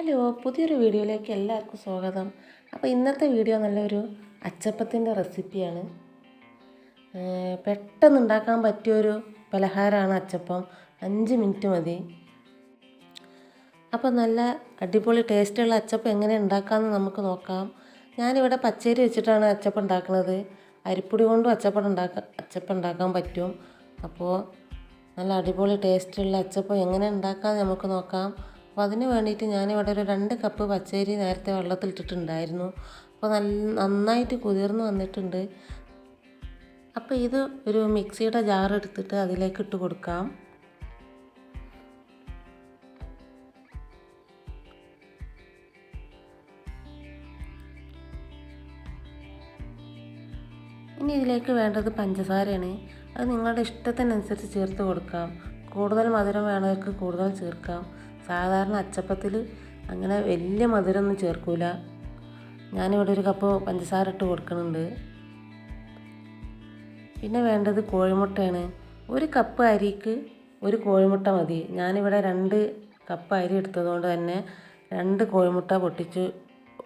Hello പുതിയൊരു വീഡിയോയിലേക്ക് എല്ലാവർക്കും സ്വാഗതം. അപ്പോൾ ഇന്നത്തെ വീഡിയോ നല്ലൊരു അച്ചപ്പത്തിന്റെ റെസിപ്പിയാണ്. പെട്ടെന്ന് ഉണ്ടാക്കാൻ പറ്റിയൊരു പലഹാരമാണ് അച്ചപ്പം. അഞ്ച് മിനിറ്റ് മതി. അപ്പോൾ നല്ല അടിപൊളി ടേസ്റ്റുള്ള അച്ചപ്പം എങ്ങനെ ഉണ്ടാക്കാമെന്ന് നമുക്ക് നോക്കാം. ഞാനിവിടെ പച്ചരി വെച്ചിട്ടാണ് അച്ചപ്പം ഉണ്ടാക്കുന്നത്. അരിപ്പൊടി കൊണ്ടും അച്ചപ്പം ഉണ്ടാക്കാൻ അച്ചപ്പം ഉണ്ടാക്കാൻ പറ്റും. അപ്പോൾ നല്ല അടിപൊളി ടേസ്റ്റുള്ള അച്ചപ്പം എങ്ങനെ ഉണ്ടാക്കാമെന്ന് നമുക്ക് നോക്കാം. അപ്പോൾ അതിന് വേണ്ടിയിട്ട് ഞാനിവിടെ ഒരു രണ്ട് കപ്പ് പച്ചരി നേരത്തെ വെള്ളത്തിലിട്ടിട്ടുണ്ടായിരുന്നു. അപ്പോൾ നല്ല നന്നായിട്ട് കുതിർന്ന് വന്നിട്ടുണ്ട്. അപ്പോൾ ഇത് ഒരു മിക്സിയുടെ ജാർ എടുത്തിട്ട് അതിലേക്ക് ഇട്ട് കൊടുക്കാം. ഇനി ഇതിലേക്ക് വേണ്ടത് പഞ്ചസാരയാണ്. അത് നിങ്ങളുടെ ഇഷ്ടത്തിനനുസരിച്ച് ചേർത്ത് കൊടുക്കാം. കൂടുതൽ മധുരം വേണവർക്ക് കൂടുതൽ ചേർക്കാം. സാധാരണ അച്ചപ്പത്തിൽ അങ്ങനെ വലിയ മധുരമൊന്നും ചേർക്കൂല. ഞാനിവിടെ ഒരു കപ്പ് പഞ്ചസാര ഇട്ട് കൊടുക്കുന്നുണ്ട് പിന്നെ വേണ്ടത് കോഴിമുട്ടയാണ്. ഒരു കപ്പ് അരിക്ക് ഒരു കോഴിമുട്ട മതി. ഞാനിവിടെ രണ്ട് കപ്പ് അരി എടുത്തതുകൊണ്ട് തന്നെ രണ്ട് കോഴിമുട്ട പൊട്ടിച്ച്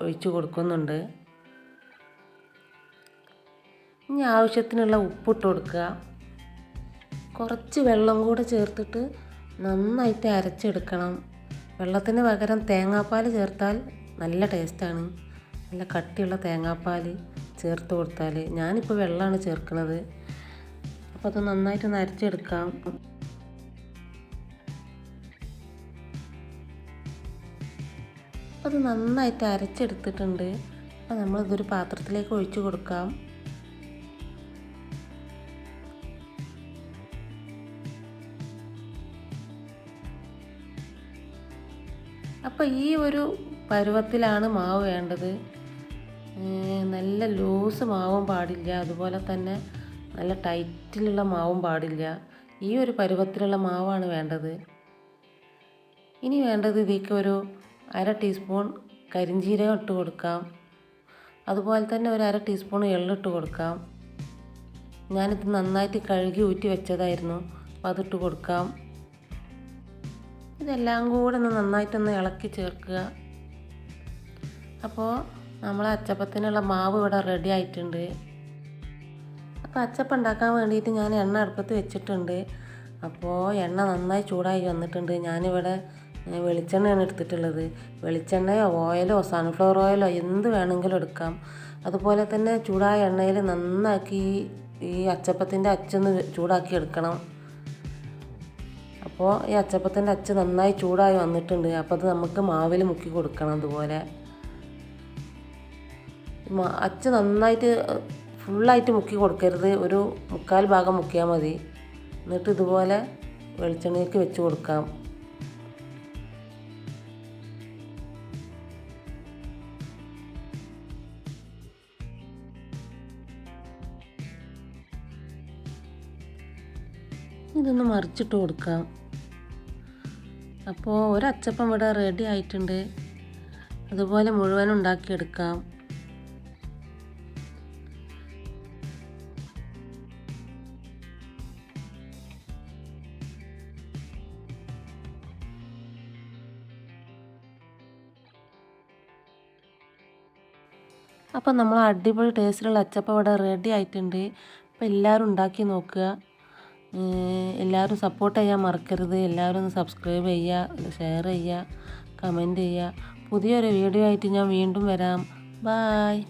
ഒഴിച്ച് കൊടുക്കുന്നുണ്ട്. ഇനി ആവശ്യത്തിനുള്ള ഉപ്പിട്ട് കൊടുക്കുക. കുറച്ച് വെള്ളം കൂടെ ചേർത്തിട്ട് നന്നായിട്ട് അരച്ചെടുക്കണം. വെള്ളത്തിന് പകരം തേങ്ങാപ്പാൽ ചേർത്താൽ നല്ല ടേസ്റ്റാണ്. നല്ല കട്ടിയുള്ള തേങ്ങാപ്പാൽ ചേർത്ത് കൊടുത്താൽ ഞാനിപ്പോൾ വെള്ളമാണ് ചേർക്കുന്നത് അപ്പോൾ അത് നന്നായിട്ട് നരച്ചെടുക്കാം അത് നന്നായിട്ട് അരച്ചെടുത്തിട്ടുണ്ട്. അപ്പോൾ നമ്മളിതൊരു പാത്രത്തിലേക്ക് ഒഴിച്ചു കൊടുക്കാം. അപ്പോൾ ഈ ഒരു പരുവത്തിലാണ് മാവ് വേണ്ടത്. നല്ല ലൂസ് മാവും പാടില്ല. അതുപോലെ തന്നെ നല്ല ടൈറ്റിലുള്ള മാവും പാടില്ല. ഈ ഒരു പരുവത്തിലുള്ള മാവാണ് വേണ്ടത്. ഇനി വേണ്ടത് ഇതിലേക്ക് ഒരു അര ടീസ്പൂൺ കരിഞ്ചീരകം ഇട്ട് കൊടുക്കാം. അതുപോലെ തന്നെ ഒരു അര ടീസ്പൂൺ എള്ളിട്ട് കൊടുക്കാം. ഞാനിത് നന്നായിട്ട് കഴുകി ഊറ്റി വെച്ചതായിരുന്നു. അപ്പോൾ അതിട്ട് കൊടുക്കാം. ഇതെല്ലാം കൂടെ ഒന്ന് നന്നായിട്ടൊന്ന് ഇളക്കി ചേർക്കുക. അപ്പോൾ നമ്മൾ അച്ചപ്പത്തിനുള്ള മാവ് ഇവിടെ റെഡി ആയിട്ടുണ്ട്. അപ്പോൾ അച്ചപ്പം ഉണ്ടാക്കാൻ വേണ്ടിയിട്ട് ഞാൻ എണ്ണ അടുപ്പത്ത് വെച്ചിട്ടുണ്ട്. അപ്പോൾ എണ്ണ നന്നായി ചൂടായി വന്നിട്ടുണ്ട്. ഞാനിവിടെ വെളിച്ചെണ്ണയാണ് എടുത്തിട്ടുള്ളത്. വെളിച്ചെണ്ണയോ ഓയിലോ സൺഫ്ലവർ ഓയിലോ എന്ത് വേണമെങ്കിലും എടുക്കാം. അതുപോലെ തന്നെ ചൂടായ എണ്ണയിൽ നന്നാക്കി ഈ അച്ചപ്പത്തിന്റെ അച്ചൊന്ന് ചൂടാക്കി എടുക്കണം. അപ്പോൾ ഈ അച്ചപ്പത്തിന്റെ അച്ച് നന്നായി ചൂടായി വന്നിട്ടുണ്ട്. അപ്പോൾ അത് നമുക്ക് മാവിൽ മുക്കി കൊടുക്കണം അതുപോലെ. അച്ച് നന്നായിട്ട് ഫുള്ളായിട്ട് മുക്കി കൊടുക്കരുത്. ഒരു മുക്കാൽ ഭാഗം മുക്കിയാൽ മതി. എന്നിട്ട് ഇതുപോലെ വെളിച്ചെണ്ണയ്ക്ക് വെച്ച് കൊടുക്കാം. ഇതൊന്ന് മറിച്ചിട്ട് കൊടുക്കാം. അപ്പോൾ ഒരച്ചപ്പം ഇവിടെ റെഡി ആയിട്ടുണ്ട്. അതുപോലെ മുഴുവൻ ഉണ്ടാക്കിയെടുക്കാം. അപ്പോൾ നമ്മൾ അടിപൊളി ടേസ്റ്റിലുള്ള അച്ചപ്പം ഇവിടെ റെഡി ആയിട്ടുണ്ട്. അപ്പോൾ എല്ലാവരും ഉണ്ടാക്കി നോക്കുക. എല്ലാവരും സപ്പോർട്ട് ചെയ്യാൻ മറക്കരുത്. എല്ലാവരും ഒന്ന് സബ്സ്ക്രൈബ് ചെയ്യുക ഷെയർ ചെയ്യുക കമന്റ് ചെയ്യുക പുതിയൊരു വീഡിയോ ആയിട്ട് ഞാൻ വീണ്ടും വരാം. ബായ്